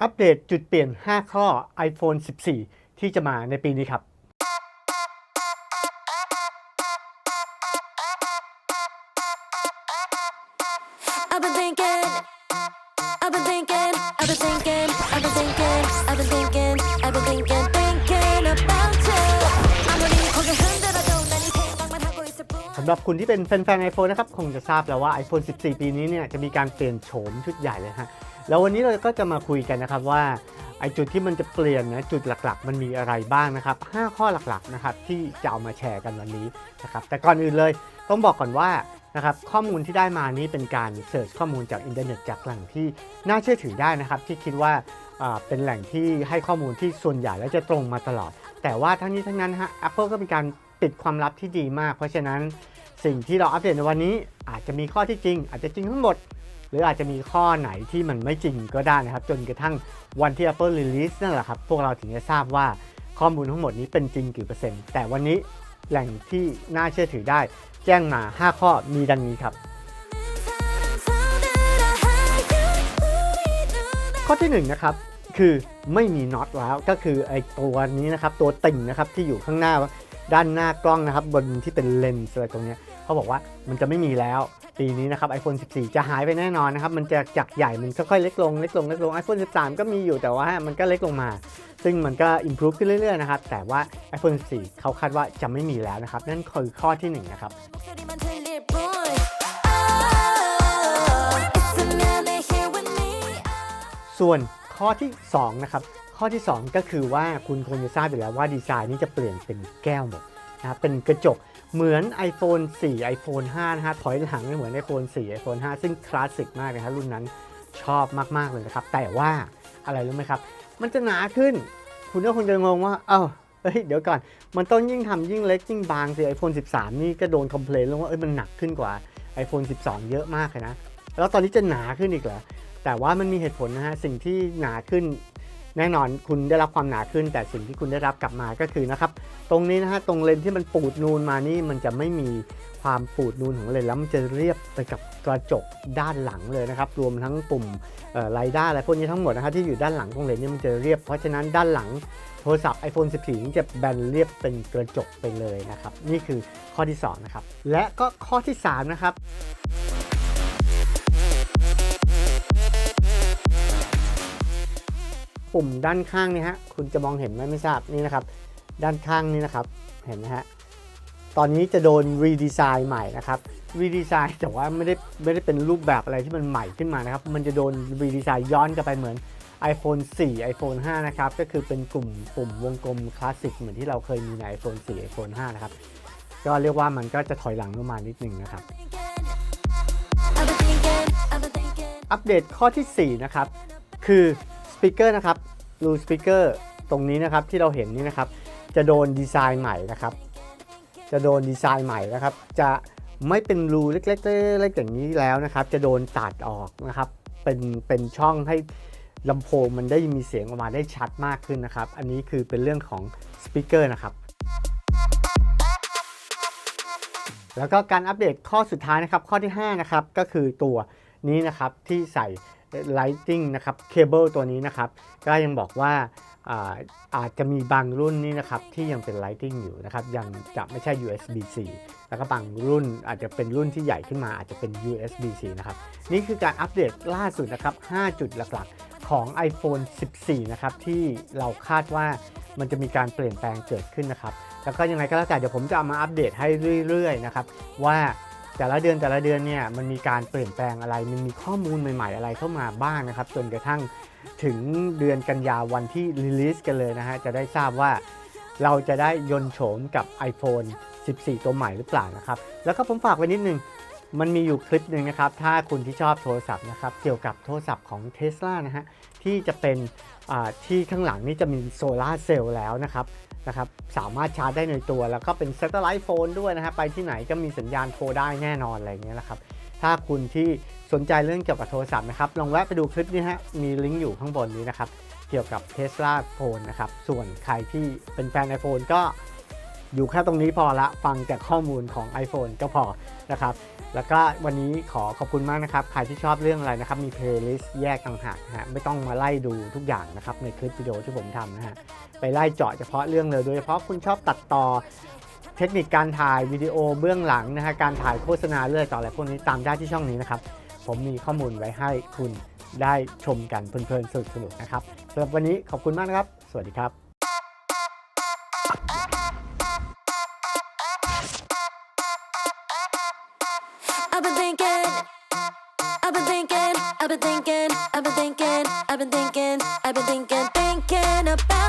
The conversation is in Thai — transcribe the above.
อัปเดตจุดเปลี่ยน 5 ข้อ iPhone 14 ที่จะมาในปีนี้ครับ I've been thinking, I've been thinking, I've been thinking, I've been thinking, I've been thinking, I've been thinking, thinking about you. 아무리 고개 흔들어도 난 이 생각만 하고 있을 뿐. สำหรับคุณที่เป็นแฟนๆ iPhone นะครับ คงจะทราบแล้วว่า iPhone 14 ปีนี้เนี่ยจะมีการเปลี่ยนโฉมชุดใหญ่เลยฮะ แล้ววันนี้เราก็จะมาคุยกันนะครับว่าไอจุดที่มันจะเปลี่ยนนะจุดหลักๆ มันมีอะไรบ้างนะครับ 5 ข้อหลักๆนะครับที่จะเอามาแชร์กันวันนี้นะครับแต่ก่อนอื่นเลยต้องบอกก่อนว่านะครับข้อมูลที่ได้มานี้เป็นการเสิร์ชข้อมูลจากอินเทอร์เน็ตจากแหล่งที่น่าเชื่อถือได้นะครับ ที่คิดว่าเป็นแหล่งที่ให้ข้อมูลที่ส่วนใหญ่และจะตรงมาตลอด แต่ว่าทั้งนี้ทั้งนั้นฮะ Apple ก็มีการปิดความลับที่ดีมาก เพราะฉะนั้นสิ่งที่เราอัปเดตในวันนี้อาจจะมีข้อที่จริง อาจจะจริงทั้งหมด หรืออาจจะมีข้อไหนที่มันไม่จริงก็ได้นะครับ จนกระทั่งวันที่ Apple Release นั่นแหละครับ พวกเราถึงจะทราบว่าข้อมูลทั้งหมดนี้เป็นจริงกี่เปอร์เซ็นต์ แต่วันนี้แหล่งที่น่าเชื่อถือได้ แจ้งมา 5 ข้อมีดังนี้ครับ ข้อที่1นงนะครับคือไม่มีน็อตแล้วก็คือไอ้ตัวนี้นะครับตัวติ่งนะครับที่อยู่ข้างหน้า ด้านหน้ากล้องนะครับ บนที่เป็นเลนส์อะไรตรงนี้เขาบอกว่ามันจะไม่มีแล้ว ปีนี้นะครับ iPhone 14 จะหายไปแน่นอนนะครับ มันจะจากใหญ่มันค่อยๆเล็กลงเล็กลงเล็กลง iPhone 13 ก็มีอยู่แต่ว่ามันก็เล็กลงมา ซึ่งมันก็ improve ขึ้นเรื่อยๆนะครับ แต่ว่า iPhone 14 เขาคาดว่าจะไม่มีแล้วนะครับ นั่นคือข้อที่ 1 นะครับส่วนข้อที่ 2 นะครับ ข้อที่ 2 ก็คือว่าคุณคงจะทราบอยู่แล้วว่าดีไซน์นี้จะเปลี่ยนเป็นแก้วหมดนะครับเป็นกระจกเหมือน iPhone 4 iPhone 5 นะฮะถอยหลังไม่เหมือน iPhone 4 iPhone 5 ซึ่งคลาสสิกมากนะครับรุ่นนั้นชอบมาก ๆ เลยนะครับ แต่ว่าอะไรรู้ไหมครับ มันจะหนาขึ้น คุณก็คงจะงงว่า เอ้าเฮ้ยเดี๋ยวก่อน มันต้องยิ่งทำยิ่งเล็ก ยิ่งบางสิ iPhone 13 นี่ก็โดนคอมเพลนเรื่องว่าเอ้ยมันหนักขึ้นกว่า iPhone 12 เยอะมากเลยนะ แล้วตอนนี้จะหนาขึ้นอีกเหรอแต่ว่ามันมีเหตุผลนะฮะสิ่งที่หนาขึ้น แน่นอนคุณได้รับความหนาขึ้น แต่สิ่งที่คุณได้รับกลับมาก็คือนะครับตรงนี้นะฮะตรงเลนที่มันปูดนูนมานี่มันจะไม่มีความปูดนูนของเลนแล้วมันจะเรียบไปกับกระจกด้านหลังเลยนะครับรวมทั้งปุ่มไลด้าอะไรพวกนี้ทั้งหมดนะครับที่อยู่ด้านหลังของเลนนี่มันจะเรียบ เพราะฉะนั้นด้านหลังโทรศัพท์ iPhone 14นี่จะแบนเรียบเป็นกระจกไปเลยนะครับ นี่คือข้อที่สองนะครับ และก็ข้อที่สามนะครับ ปุ่มด้านข้างนี่ฮะคุณจะมองเห็นไหมไม่ทราบนี่นะครับ ด้านข้างนี่นะครับเห็นไหมฮะตอนนี้จะโดนรีดีไซน์ใหม่นะครับรีดีไซน์แต่ว่าไม่ได้ไม่ได้เป็นรูปแบบอะไรที่มันใหม่ขึ้นมานะครับมันจะโดนรีดีไซน์ย้อนกลับไปเหมือน iPhone 4 iPhone 5 นะครับ ก็คือเป็นกลุ่มปุ่มวงกลมคลาสสิกเหมือนที่เราเคยมีใน iPhone 4 iPhone 5 นะครับ ก็เรียกว่ามันก็จะถอยหลังลงมานิดนึงนะครับ I've been thinking, I've been thinking. อัปเดตข้อทีสี่ 4 นะครับ คือส ปีกเกอร์นะครับรูสปีกเกอร์ตรงนี้นะครับที่เราเห็นนี่นะครับ จะโดนดีไซน์ใหม่นะครับ จะโดนดีไซน์ใหม่นะครับ จะไม่เป็นรูเล็กๆเล็กๆอย่างนี้แล้วนะครับ จะโดนตัดออกนะครับ เป็นเป็นช่องให้ลำโพงมันได้มีเสียงออกมาได้ชัดมากขึ้นนะครับ อันนี้คือเป็นเรื่องของสปีกเกอร์นะครับแล้วก็การอัปเดตข้อสุดท้ายนะครับข้อที่ 5 นะครับ ก็คือตัวนี้นะครับที่ใส่ Lighting นะครับเคเบิลตัวนี้นะครับ ก็ยังบอกว่าอาอาจจะมีบางรุ่นนี่นะครับที่ยังเป็น Lighting อยู่นะครับ ยังจะไม่ใช่ USB-C แล้วก็บางรุ่นอาจจะเป็นรุ่นที่ใหญ่ขึ้นมาอาจจะเป็น USB-C นะครับ นี่คือการอัปเดตล่าสุดนะครับ 5 จุดหลักๆ ของ iPhone 14 นะครับ ที่เราคาดว่ามันจะมีการเปลี่ยนแปลงเกิดขึ้นนะครับ แล้วก็ยังไงก็แล้วแต่เดี๋ยวผมจะเอามาอัปเดตให้เรื่อยๆนะครับว่า แต่ละเดือนแต่ละเดือนเนี่ยมันมีการเปลี่ยนแปลงอะไร มันมีข้อมูลใหม่ ๆ อะไรเข้ามาบ้างนะครับ จนกระทั่งถึงเดือนกันยาวันที่รีลิสกันเลยนะฮะจะได้ทราบว่าเราจะได้ยนโฉมกับ iPhone 14 ตัวใหม่หรือเปล่านะครับ แล้วก็ผมฝากไว้นิดนึง มันมีอยู่คลิปหนึ่งนะครับ ถ้าคุณที่ชอบโทรศัพท์นะครับ เกี่ยวกับโทรศัพท์ของ Tesla นะฮะ ที่จะเป็นอ่าที่ข้างหลังนี่จะมีโซลาเซลล์แล้วนะครับ นะครับสามารถชาร์จได้ในตัวแล้วก็เป็น Satellite Phone ด้วยนะฮะไปที่ไหนก็มีสัญญาณโทรได้แน่นอนอะไรเงี้ยนะครับถ้าคุณที่สนใจเรื่องเกี่ยวกับโทรศัพท์นะครับลองแวะไปดูคลิปนี้ฮะมีลิงก์อยู่ข้างบนนี้นะครับเกี่ยวกับ Tesla Phone นะครับส่วนใครที่เป็นแฟน iPhone ก็ อยู่แค่ตรงนี้พอละฟังจากข้อมูลของ iPhone ก็พอนะครับ แล้วก็วันนี้ขอขอบคุณมากนะครับ ใครที่ชอบเรื่องอะไรนะครับ มีเพลย์ลิสต์แยกต่างหากนะฮะไม่ต้องมาไล่ดูทุกอย่างนะครับ ในคลิปวิดีโอที่ผมทำนะฮะไปไล่เจาะเฉพาะเรื่องเลยโดยเฉพาะคุณชอบตัดต่อเทคนิคการถ่ายวิดีโอเบื้องหลังนะฮะการถ่ายโฆษณาเรื่องต่ออะไรพวกนี้ตามได้ที่ช่องนี้นะครับผมมีข้อมูลไว้ให้คุณได้ชมกันเพลินๆสนุกๆนะครับสำหรับวันนี้ขอบคุณมากนะครับ สวัสดีครับ I've been thinking. I've been thinking. I've been thinking. I've been thinking. I've been thinking. I've been thinking. Thinking about.